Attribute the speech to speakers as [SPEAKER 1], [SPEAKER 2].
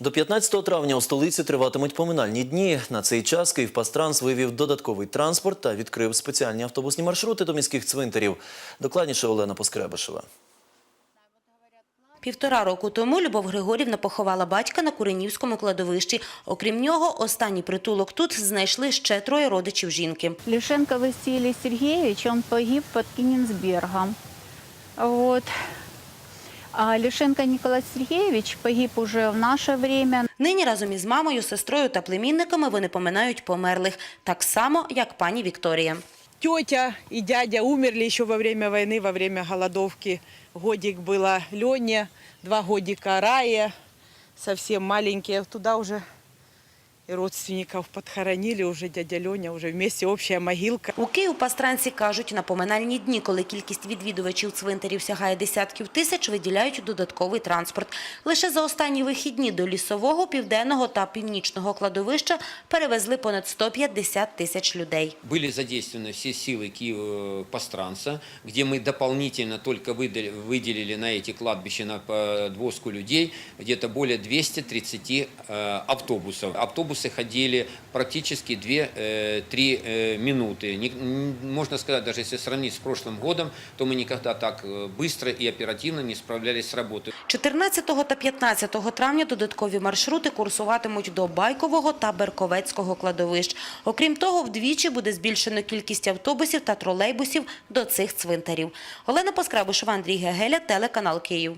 [SPEAKER 1] До 15 травня у столиці триватимуть поминальні дні. На цей час Київпастранс вивів додатковий транспорт та відкрив спеціальні автобусні маршрути до міських цвинтарів. Докладніше Олена Поскребишева.
[SPEAKER 2] Півтора року тому Любов Григорівна поховала батька на Куренівському кладовищі. Окрім нього, останній притулок тут знайшли ще троє родичів жінки.
[SPEAKER 3] Лишенко Василий Сергеевич, он погиб под Кенигсбергом. Вот. А Лишенко Ніколай Сергійович погиб уже в наше время.
[SPEAKER 2] Нині разом із мамою, сестрою та племінниками вони поминають померлих, так само, як пані Вікторія.
[SPEAKER 4] Тетя и дядя умерли еще во время войны, во время голодовки. Годик было Лене, два годика Рая, совсем маленькие. Туда уже и родственников подхоронили, уже дядя Леня, уже вместе общая могилка.
[SPEAKER 2] У Київпастранці кажуть, на поминальні дні, коли кількість відвідувачів цвинтарів сягає десятків тисяч, виділяють додатковий транспорт. Лише за останні вихідні до лісового, південного та північного кладовища перевезли понад 150 тисяч людей.
[SPEAKER 5] Были задействованы все силы Киева-Постранца, где мы дополнительно только выдали- выделили на эти кладбища на подвозку людей где-то более 230 э, автобусов. Автобусы ходили практически 2-3 минуты. Не- м, Можно сказать, даже если сравнить с прошлым годом, то мы никогда так э, быстро и оперативно не справлялись с работой.
[SPEAKER 2] 14 та 15 травня додаткові маршрути курсуватимуть до Байкового та Берковецького кладовищ. Окрім того, вдвічі буде збільшено кількість автобусів та тролейбусів до цих цвинтарів. Олена Поскрабишева, Андрій Гегеля, телеканал Київ.